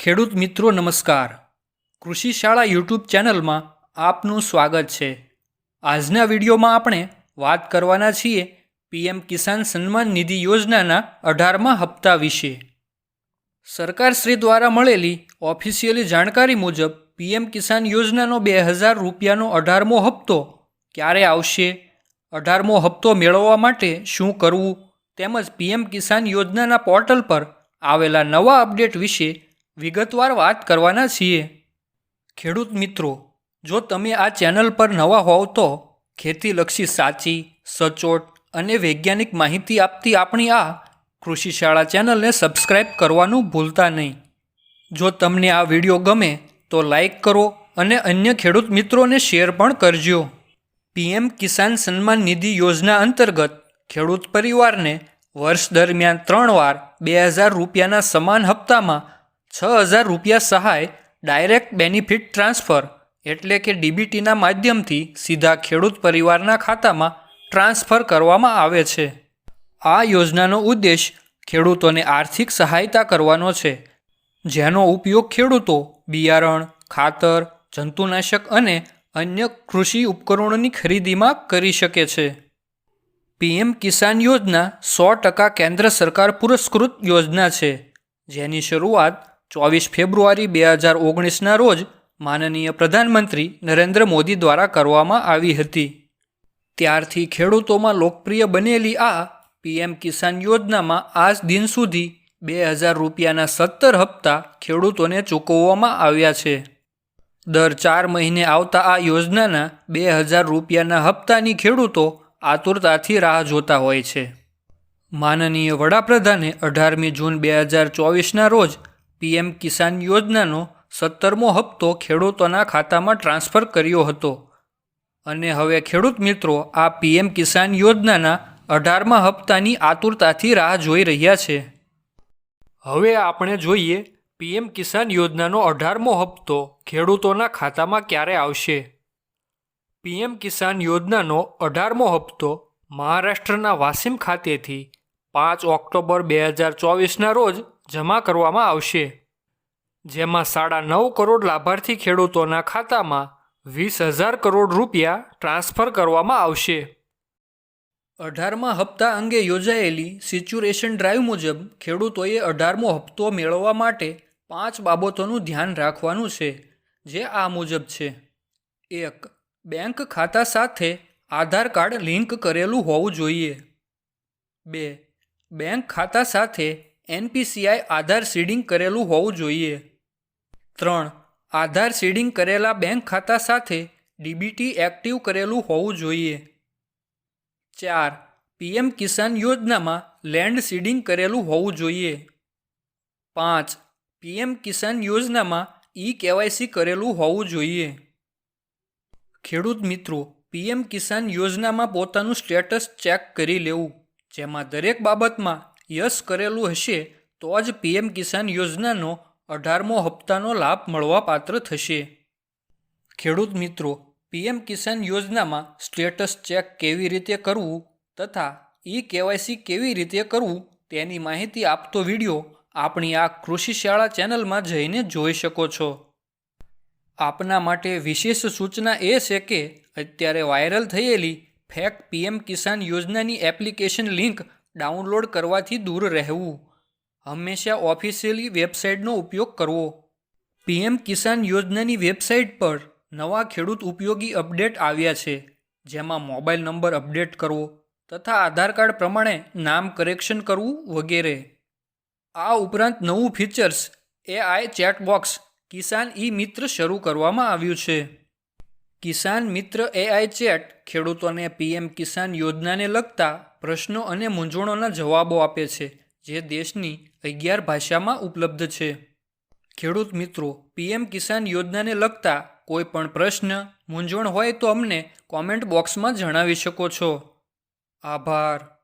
ખેડૂત મિત્રો નમસ્કાર. કૃષિ શાળા યુટ્યુબ ચેનલમાં આપનું સ્વાગત છે. આજના વિડીયોમાં આપણે વાત કરવાના છીએ પીએમ કિસાન સન્માન નિધિ યોજનાના અઢારમા હપ્તા વિશે. સરકારશ્રી દ્વારા મળેલી ઓફિશિયલી જાણકારી મુજબ પીએમ કિસાન યોજનાનો બે હજાર રૂપિયાનો અઢારમો હપ્તો ક્યારે આવશે? અઢારમો હપ્તો મેળવવા માટે શું કરવું? તેમજ પીએમ કિસાન યોજનાના પોર્ટલ પર આવેલા નવા અપડેટ વિશે વિગતવાર વાત કરવાના છીએ. ખેડૂત મિત્રો, જો તમે આ ચેનલ પર નવા હોવ તો ખેતીલક્ષી સાચી, સચોટ અને વૈજ્ઞાનિક માહિતી આપતી આપણી આ કૃષિ શાળા ચેનલને સબસ્ક્રાઇબ કરવાનું ભૂલતા નહીં. જો તમને આ વીડિયો ગમે તો લાઈક કરો અને અન્ય ખેડૂત મિત્રોને શેર પણ કરજો. પીએમ કિસાન સન્માન નિધિ યોજના અંતર્ગત ખેડૂત પરિવારને વર્ષ દરમિયાન ત્રણ વાર બે હજાર રૂપિયાના સમાન હપ્તામાં છ હજાર રૂપિયા સહાય ડાયરેક્ટ બેનિફિટ ટ્રાન્સફર એટલે કે ડીબીટીના માધ્યમથી સીધા ખેડૂત પરિવારના ખાતામાં ટ્રાન્સફર કરવામાં આવે છે. આ યોજનાનો ઉદ્દેશ ખેડૂતોને આર્થિક સહાયતા કરવાનો છે, જેનો ઉપયોગ ખેડૂતો બિયારણ, ખાતર, જંતુનાશક અને અન્ય કૃષિ ઉપકરણોની ખરીદીમાં કરી શકે છે. પીએમ કિસાન યોજના સો ટકા કેન્દ્ર સરકાર પુરસ્કૃત યોજના છે, જેની શરૂઆત ચોવીસ ફેબ્રુઆરી બે હજાર ઓગણીસના રોજ માનનીય પ્રધાનમંત્રી નરેન્દ્ર મોદી દ્વારા કરવામાં આવી હતી. ત્યારથી ખેડૂતોમાં લોકપ્રિય બનેલી આ પીએમ કિસાન યોજનામાં આજ દિન સુધી બે હજાર રૂપિયાના સત્તર હપ્તા ખેડૂતોને ચૂકવવામાં આવ્યા છે. દર ચાર મહિને આવતા આ યોજનાના બે હજાર રૂપિયાના હપ્તાની ખેડૂતો આતુરતાથી રાહ જોતા હોય છે. માનનીય વડાપ્રધાને અઢારમી જૂન બે હજાર ચોવીસના રોજ પીએમ કિસાન યોજનાનો સત્તરમો હપ્તો ખેડૂતોના ખાતામાં ટ્રાન્સફર કર્યો હતો. અને હવે ખેડૂત મિત્રો, આ પીએમ કિસાન યોજનાના અઢારમા હપ્તાની આતુરતાથી રાહ જોઈ રહ્યા છે. હવે આપણે જોઈએ પીએમ કિસાન યોજનાનો અઢારમો હપ્તો ખેડૂતોના ખાતામાં ક્યારે આવશે. પીએમ કિસાન યોજનાનો અઢારમો હપ્તો મહારાષ્ટ્રના વાસીમ ખાતેથી પાંચ ઓક્ટોબર બે હજાર ચોવીસના રોજ જમા કરવામાં આવશે. જેમાં સાડા નવ કરોડ લાભાર્થી ખેડૂતોના ખાતામાં વીસ હજાર કરોડ રૂપિયા ટ્રાન્સફર કરવામાં આવશે. અઢારમા હપ્તા અંગે યોજાયેલી સિચ્યુએશન ડ્રાઈવ મુજબ ખેડૂતોએ અઢારમો હપ્તો મેળવવા માટે પાંચ બાબતોનું ધ્યાન રાખવાનું છે, જે આ મુજબ છે. એક, બેંક ખાતા સાથે આધાર કાર્ડ લિંક કરેલું હોવું જોઈએ. બે, બેંક ખાતા સાથે એનપીસીઆઈ આધાર સીડિંગ કરેલું હોવું જોઈએ. ત્રણ, આધાર સીડિંગ કરેલા બેંક ખાતા સાથે ડીબીટી એક્ટિવ કરેલું હોવું જોઈએ. ચાર, પીએમ કિસાન યોજનામાં લેન્ડ સીડિંગ કરેલું હોવું જોઈએ. પાંચ, પીએમ કિસાન યોજનામાં ઈ કેવાયસી કરેલું હોવું જોઈએ. ખેડૂત મિત્રો, પીએમ કિસાન યોજનામાં પોતાનું સ્ટેટસ ચેક કરી લેવું, જેમાં દરેક બાબતમાં યસ કરેલું હશે, તો જ પીએમ કિસાન યોજનાનો અઢારમો હપ્તાનો લાભ મળવા પાત્ર થશે. ખેડૂત મિત્રો, પીએમ કિસાન યોજનામાં સ્ટેટસ ચેક કેવી રીતે કરવું તથા ઈ કેવાયસી કેવી રીતે કરવું તેની માહિતી આપતો વીડિયો આપણી આ કૃષિ શાળા ચેનલમાં જઈને જોઈ શકો છો. આપના માટે વિશેષ સૂચના એ છે કે અત્યારે વાયરલ થયેલી ફેક પીએમ કિસાન યોજનાની એપ્લિકેશન લિંક ડાઉનલોડ કરવાથી દૂર રહેવું. હંમેશા ઓફિશિયલી વેબસાઇટનો ઉપયોગ કરવો. પીએમ કિસાન યોજનાની વેબસાઇટ પર નવા ખેડૂત ઉપયોગી અપડેટ આવ્યા છે, જેમાં મોબાઈલ નંબર અપડેટ કરવો તથા આધાર કાર્ડ પ્રમાણે નામ કરેક્શન કરવું વગેરે. આ ઉપરાંત નવું features AI chatbox Kisan e Mitra શરૂ કરવામાં આવ્યું છે. કિસાન મિત્ર એઆઈ ચેટ ખેડૂતોને પીએમ કિસાન યોજનાને લગતા પ્રશ્નો અને મૂંઝવણોના જવાબો આપે છે, જે દેશની અગિયાર ભાષામાં ઉપલબ્ધ છે. ખેડૂત મિત્રો પીએમ કિસાન યોજનાને લગતા કોઈ પણ પ્રશ્ન, મૂંઝવણ હોય તો અમને કોમેન્ટ બોક્સમાં જણાવી શકો છો. આભાર.